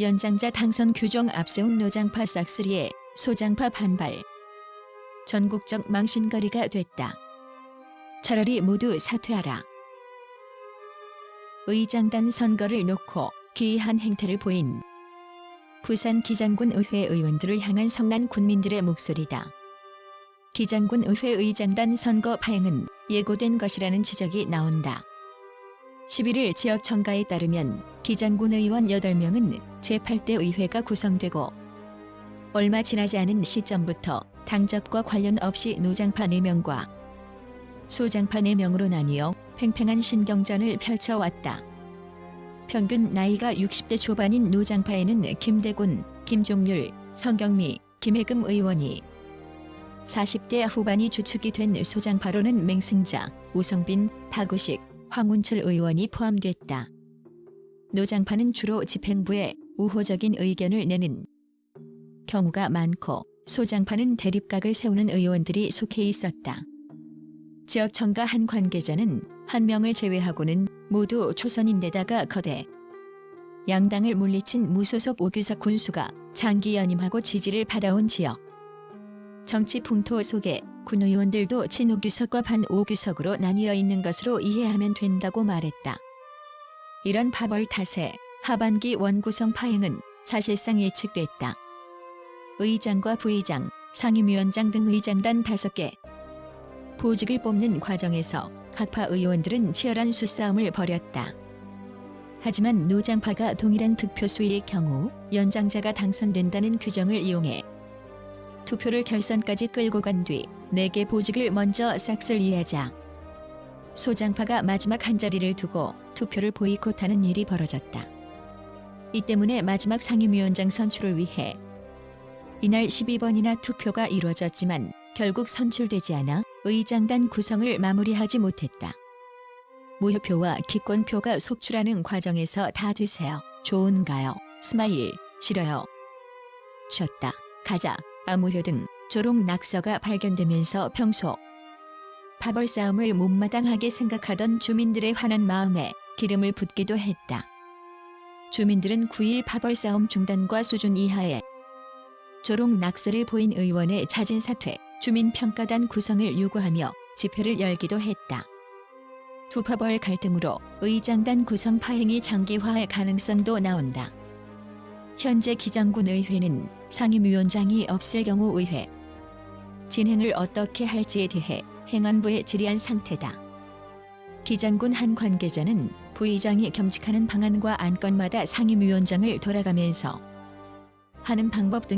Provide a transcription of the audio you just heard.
연장자 당선 규정 앞세운 노장파 싹쓸이에 소장파 반발. 전국적 망신거리가 됐다. 차라리 모두 사퇴하라. 의장단 선거를 놓고 기이한 행태를 보인 부산 기장군 의회 의원들을 향한 성난 군민들의 목소리다. 기장군 의회 의장단 선거 파행은 예고된 것이라는 지적이 나온다. 11일 지역 청가에 따르면 기장군 의원 8명은 제8대 의회가 구성되고 얼마 지나지 않은 시점부터 당적과 관련 없이 노장파 4명과 소장파 4명으로 나뉘어 팽팽한 신경전을 펼쳐왔다. 평균 나이가 60대 초반인 노장파에는 김대군, 김종률, 성경미, 김혜금 의원이 40대 후반이 주축이 된 소장파로는 맹승자, 우성빈, 박우식, 황운철 의원이 포함됐다. 노장파는 주로 집행부에 우호적인 의견을 내는 경우가 많고 소장파는 대립각을 세우는 의원들이 속해 있었다. 지역청가 한 관계자는 한 명을 제외하고는 모두 초선인데다가 거대 양당을 물리친 무소속 오규석 군수가 장기 연임하고 지지를 받아온 지역 정치 풍토 속에 군 의원들도 친오규석과 반오규석으로 나뉘어 있는 것으로 이해하면 된다고 말했다. 이런 파벌 탓에 하반기 원구성 파행은 사실상 예측됐다. 의장과 부의장, 상임위원장 등 의장단 5개 보직을 뽑는 과정에서 각파 의원들은 치열한 수싸움을 벌였다. 하지만 노장파가 동일한 득표수일 경우 연장자가 당선된다는 규정을 이용해 투표를 결선까지 끌고 간뒤 4개 보직을 먼저 싹쓸 이하자 소장파가 마지막 한 자리를 두고 투표를 보이콧하는 일이 벌어졌다. 이 때문에 마지막 상임위원장 선출을 위해 이날 12번이나 투표가 이루어졌지만 결국 선출되지 않아 의장단 구성을 마무리하지 못했다. 무효표와 기권표가 속출하는 과정에서 다 드세요. 좋은가요? 스마일, 싫어요. 쉬었다. 가자. 아무효 등 조롱 낙서가 발견되면서 평소 파벌 싸움을 못마땅하게 생각하던 주민들의 화난 마음에 기름을 붓기도 했다. 주민들은 9일 파벌 싸움 중단과 수준 이하의 조롱 낙서를 보인 의원의 자진 사퇴, 주민평가단 구성을 요구하며 집회를 열기도 했다. 두 파벌 갈등으로 의장단 구성 파행이 장기화할 가능성도 나온다. 현재 기장군 의회는 상임위원장이 없을 경우 의회 진행을 어떻게 할지에 대해 행안부에 질의한 상태다. 기장군 한 관계자는 부의장이 겸직하는 방안과 안건마다 상임위원장을 돌아가면서 하는 방법 등